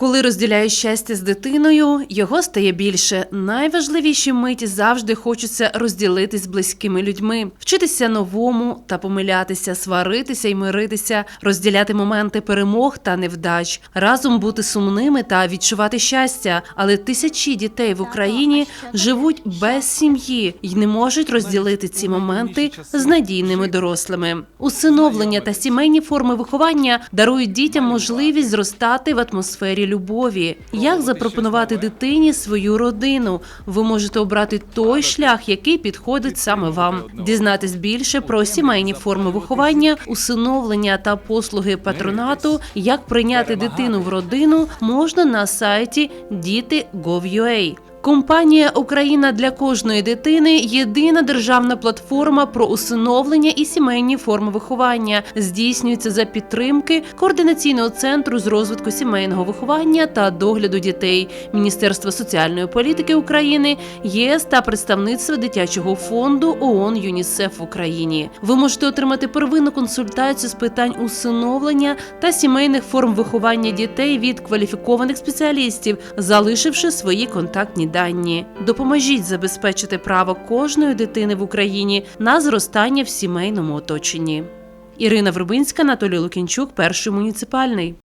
Коли розділяєш щастя з дитиною, його стає більше. Найважливіші миті завжди хочеться розділити з близькими людьми, вчитися новому та помилятися, сваритися і миритися, розділяти моменти перемог та невдач, разом бути сумними та відчувати щастя. Але тисячі дітей в Україні живуть без сім'ї і не можуть розділити ці моменти з надійними дорослими. Усиновлення та сімейні форми виховання дарують дітям можливість зростати в атмосфері любові. Як запропонувати дитині свою родину? Ви можете обрати той шлях, який підходить саме вам. Дізнатись більше про сімейні форми виховання, усиновлення та послуги патронату, як прийняти дитину в родину, можна на сайті діти.gov.ua. Компанія Україна для кожної дитини єдина державна платформа про усиновлення і сімейні форми виховання. Здійснюється за підтримки координаційного центру з розвитку сімейного виховання та догляду дітей, Міністерства соціальної політики України, ЄС та представництва дитячого фонду ООН ЮНІСЕФ в Україні. Ви можете отримати первинну консультацію з питань усиновлення та сімейних форм виховання дітей від кваліфікованих спеціалістів, залишивши свої контактні дані. Допоможіть забезпечити право кожної дитини в Україні на зростання в сімейному оточенні. Ірина Вербинська, Анатолій Лукінчук, перший муніципальний.